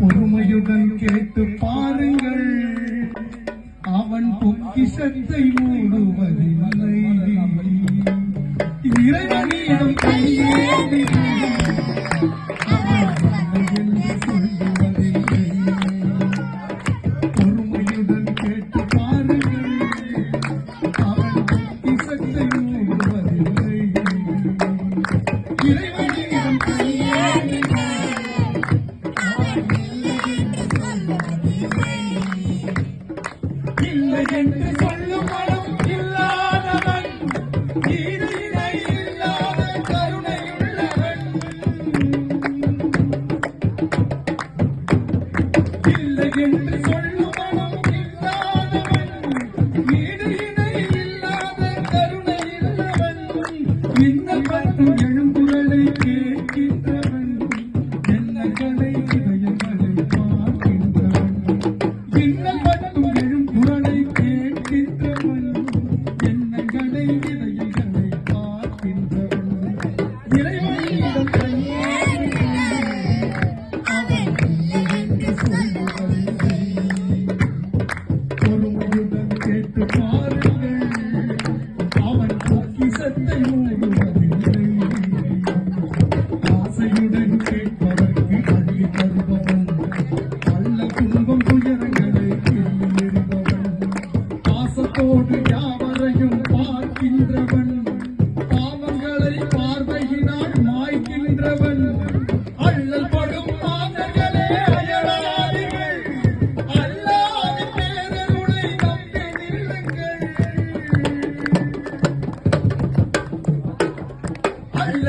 பொறுமையுடன் கேட்டு பாருங்கள். அவன் பொக்கிஷத்தை மூடுவதில்லை. என்று பார்க்கின்றவன் எண்ணங்களை இதயங்களை பார்க்கின்றவன் பொறுமையுடன் கேட்டு பாருங்கள்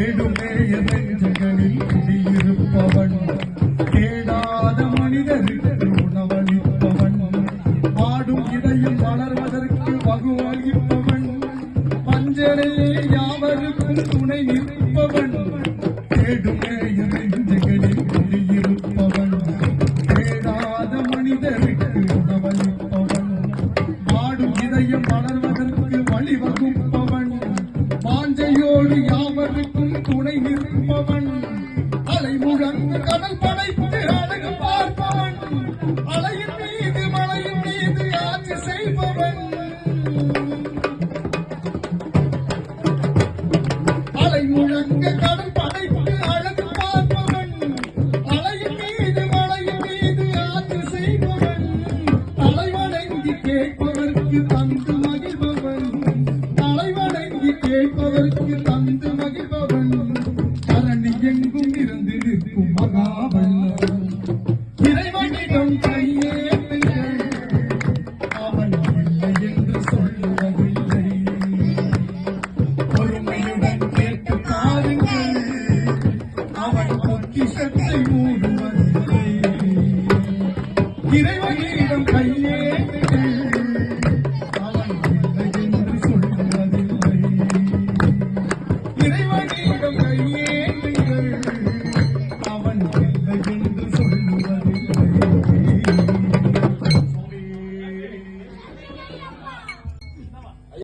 நெடுமேயவன் ஜகலில் குடியிருப்பவன்? கேடாத மனிதருக்கு உணவளிப்பவன். ஆடும் இடையில் வளர்வதற்கு வகுவளிப்பவன் பஞ்சனையே யாவருக்கும் துணை நிற்பவன். கேட்பவருக்கு தந்து மகிழ்பவன். தரணி எங்கும் இருந்து நிற்கும் மகாபன் que sempre tem muito.